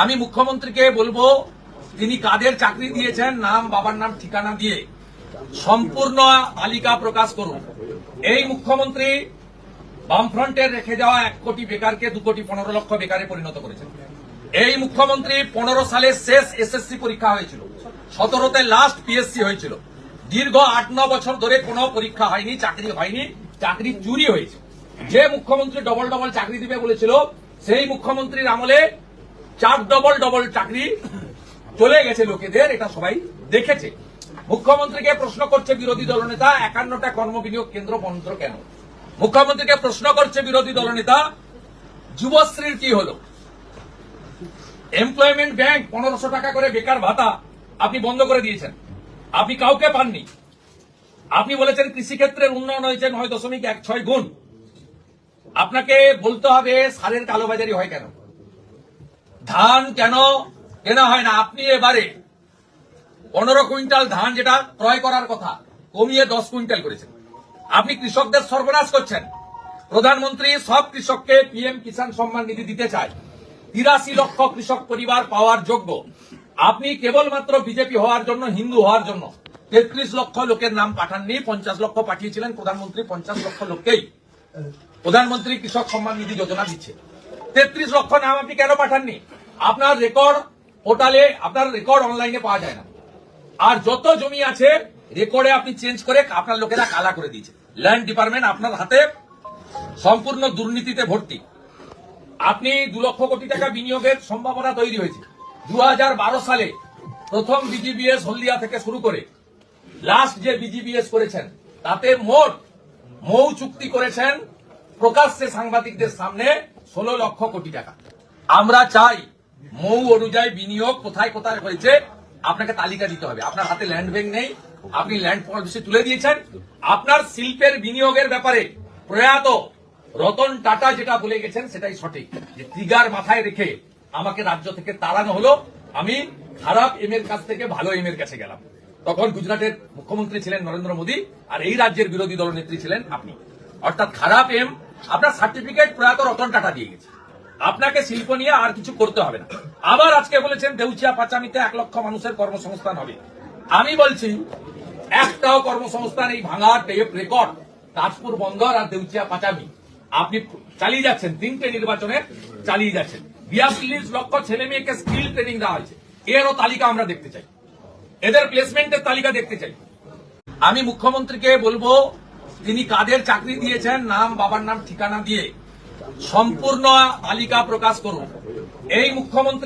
আমি মুখ্যমন্ত্রীকে বলব, তিনি কাদের চাকরি দিয়েছেন, নাম, বাবার নাম, ঠিকানা দিয়ে সম্পূর্ণ তালিকা প্রকাশ করুন। এই মুখ্যমন্ত্রী বামফ্রন্টের রেখে যাওয়া এক কোটি বেকারকে দু কোটি পনেরো লক্ষ বেকারে পরিণত করেছেন। এই মুখ্যমন্ত্রী পনেরো সালে শেষ এসএসসি পরীক্ষা হয়েছিল। সতেরোতে লাস্ট পিএসসি হয়েছিল। দীর্ঘ আট ন বছর ধরে কোনো পরীক্ষা হয়নি, চাকরি হয়নি, চাকরি চুরি হয়েছে। যে মুখ্যমন্ত্রী ডবল ডবল চাকরি দিবে বলেছিল, সেই মুখ্যমন্ত্রীর আমলে চার ডবল ডবল চাকরি চলে গেছে লোকেদের, এটা সবাই দেখেছে। মুখ্যমন্ত্রীকে প্রশ্ন করছে বিরোধী দলনেতা, একান্নটা কর্মবিনিয়োগ কেন্দ্র বন্ধ কেন? মুখ্যমন্ত্রীকে প্রশ্ন করছে বিরোধী দলনেতা, যুবশ্রীর কি হলো? এমপ্লয়মেন্ট ব্যাংক পনেরোশো টাকা করে বেকার ভাতা আপনি বন্ধ করে দিয়েছেন। আপনি কাউকে পাননি। আপনি বলেছেন কৃষিক্ষেত্রের উন্নয়ন হয়েছে নয় দশমিক এক ছয় গুণ। আপনাকে বলতে হবে সারের কালোবাজারি হয় কেন? ধান কেন কেনা হয় না? আপনি এবারে পনেরো কুইন্টাল ধান যেটা ক্রয় করার কথা, কমিয়ে দশ কুইন্টাল করেছেন। আপনি কৃষকদের সর্বনাশ করছেন। প্রধানমন্ত্রী সব কৃষককে পিএম কিষাণ সম্মান নিধি দিতে চায়। তিরাশি লক্ষ কৃষক পরিবার পাওয়ার যোগ্য। আপনি কেবলমাত্র বিজেপি হওয়ার জন্য, হিন্দু হওয়ার জন্য তেত্রিশ লক্ষ লোকের নাম পাঠাননি, পঞ্চাশ লক্ষ পাঠিয়েছিলেন, প্রধানমন্ত্রী পঞ্চাশ লক্ষ লোককেই। প্রধানমন্ত্রী কৃষক সম্মান নিধি যোজনা দিচ্ছে। তেত্রিশ লক্ষ নাম আপনি কেন পাঠাননি? আপনার রেকর্ড পোর্টালে আপনার রেকর্ড অনলাইনে পাওয়া যায় না। আর যত জমি আছে রেকর্ডে আপনি চেঞ্জ করে আপনার লোকেরা কালা করে দিয়েছে। ল্যান্ড ডিপার্টমেন্ট আপনার হাতে সম্পূর্ণ দুর্নীতিতে ভর্তি। আপনি দু লক্ষ কোটি টাকা বিনিয়োগের সম্ভাবনা তৈরি হয়েছে। দু হাজার বারো সালে প্রথম বিজিবিএস হলদিয়া থেকে শুরু করে লাস্ট যে বিজিবিএস করেছেন, তাতে মোট মৌ চুক্তি করেছেন প্রকাশ্যে সাংবাদিকদের সামনে ষোলো লক্ষ কোটি টাকা। আমরা চাই মৌ অনুযায়ী বিনিয়োগ কোথায় কোথায় হয়েছে, আপনাকে তালিকা দিতে হবে। আপনার হাতে ল্যান্ড ব্যাংক নেই, আপনি ল্যান্ড পলিসি তুলে দিয়েছেন। আপনার শিল্পের বিনিয়োগের ব্যাপারে প্রয়াত রতন টাটা যেটা বলে গেছেন, সেটাই সঠিক। যে ট্রিগার মাথায় রেখে আমাকে রাজ্য থেকে তাড়ানো হলো, আমি খারাপ এম এর কাছ থেকে ভালো এম এর কাছে গেলাম। তখন গুজরাটের মুখ্যমন্ত্রী ছিলেন নরেন্দ্র মোদী, আর এই রাজ্যের বিরোধী দলনেত্রী ছিলেন আপনি। অর্থাৎ খারাপ এম আপনার সার্টিফিকেট প্রয়াত রতন টাটা দিয়ে গেছে। আপনাকে শিল্প নিয়ে আর কিছু করতে হবে না। আবার আজকে বলেছেন দেউচিয়া পাচামিতে এক লক্ষ মানুষের কর্মসংস্থান হবে। আমি বলছি, একটাও কর্মসংস্থান এই ভাঙার টেপ রেকর্ড তাজপুর বন্দর আর দেউচিয়া পাচামি। আপনি চালিয়ে যাচ্ছেন, তিনটে নির্বাচনে চালিয়ে যাচ্ছেন। বিয়াল্লিশ লক্ষ ছেলে মেয়েকে স্কিল ট্রেনিং দেওয়া হয়েছে। এরও তালিকা আমরা দেখতে চাই। এদের প্লেসমেন্টের তালিকা দেখতে চাই। আমি মুখ্যমন্ত্রীকে বলব তিনি কাদের চাকরি দিয়েছেন, নাম, বাবার নাম, ঠিকানা দিয়ে সম্পূর্ণ তালিকা প্রকাশ করুন। এই মুখ্যমন্ত্রী